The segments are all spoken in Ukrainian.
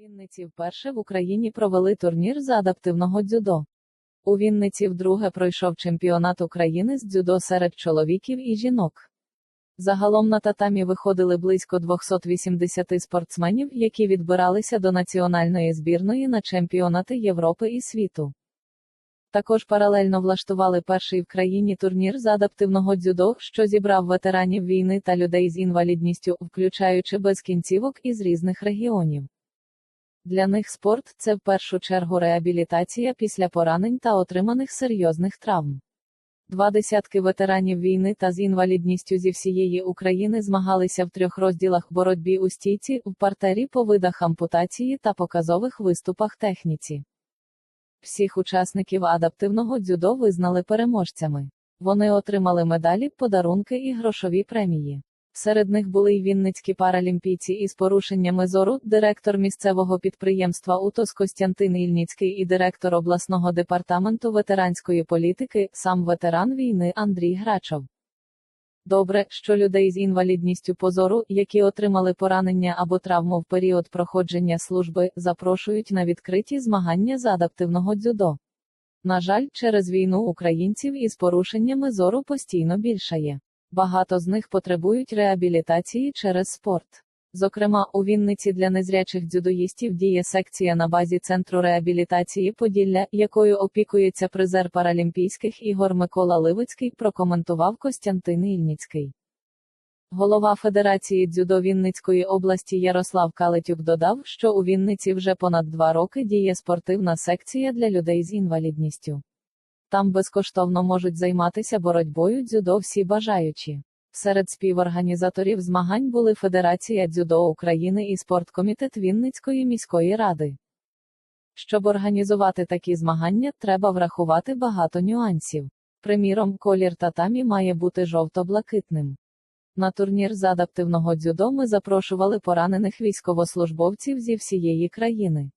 Вінниці вперше в Україні провели турнір з адаптивного дзюдо. У Вінниці вдруге пройшов чемпіонат України з дзюдо серед чоловіків і жінок. Загалом на татамі виходили близько 280 спортсменів, які відбиралися до національної збірної на чемпіонати Європи і світу. Також паралельно влаштували перший в країні турнір з адаптивного дзюдо, що зібрав ветеранів війни та людей з інвалідністю, включаючи без кінцівок із різних регіонів. Для них спорт це в першу чергу реабілітація після поранень та отриманих серйозних травм. Два десятки ветеранів війни та з інвалідністю зі всієї України змагалися в трьох розділах боротьбі у стійці, в партері по видах ампутації та показових виступах техніці. Всіх учасників адаптивного дзюдо визнали переможцями. Вони отримали медалі, подарунки і грошові премії. Серед них були й вінницькі паралімпійці із порушеннями зору, директор місцевого підприємства УТОС Костянтин Ільніцький і директор обласного департаменту ветеранської політики, сам ветеран війни Андрій Грачов. Добре, що людей з інвалідністю позору, які отримали поранення або травму в період проходження служби, запрошують на відкриті змагання з адаптивного дзюдо. На жаль, через війну українців із порушеннями зору постійно більшає. Багато з них потребують реабілітації через спорт. Зокрема, у Вінниці для незрячих дзюдоїстів діє секція на базі Центру реабілітації Поділля, якою опікується призер Паралімпійських ігор Микола Ливицький, прокоментував Костянтин Ільніцький. Голова Федерації дзюдо Вінницької області Ярослав Калетюк додав, що у Вінниці вже понад два роки діє спортивна секція для людей з інвалідністю. Там безкоштовно можуть займатися боротьбою дзюдо всі бажаючі. Серед співорганізаторів змагань були Федерація дзюдо України і спорткомітет Вінницької міської ради. Щоб організувати такі змагання, треба врахувати багато нюансів. Приміром, колір татамі має бути жовто-блакитним. На турнір з адаптивного дзюдо ми запрошували поранених військовослужбовців зі всієї країни.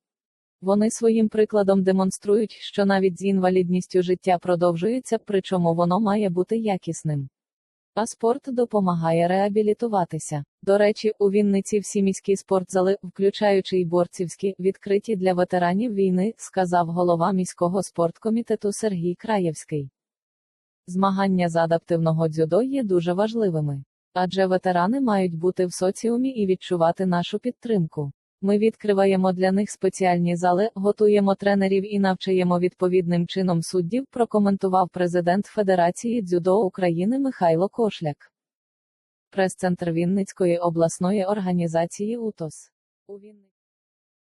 Вони своїм прикладом демонструють, що навіть з інвалідністю життя продовжується, причому воно має бути якісним. А спорт допомагає реабілітуватися. До речі, у Вінниці всі міські спортзали, включаючи й борцівські, відкриті для ветеранів війни, сказав голова міського спорткомітету Сергій Краєвський. Змагання з адаптивного дзюдо є дуже важливими. Адже ветерани мають бути в соціумі і відчувати нашу підтримку. Ми відкриваємо для них спеціальні зали, готуємо тренерів і навчаємо відповідним чином суддів, прокоментував президент Федерації дзюдо України Михайло Кошляк. Прес-центр Вінницької обласної організації УТОС.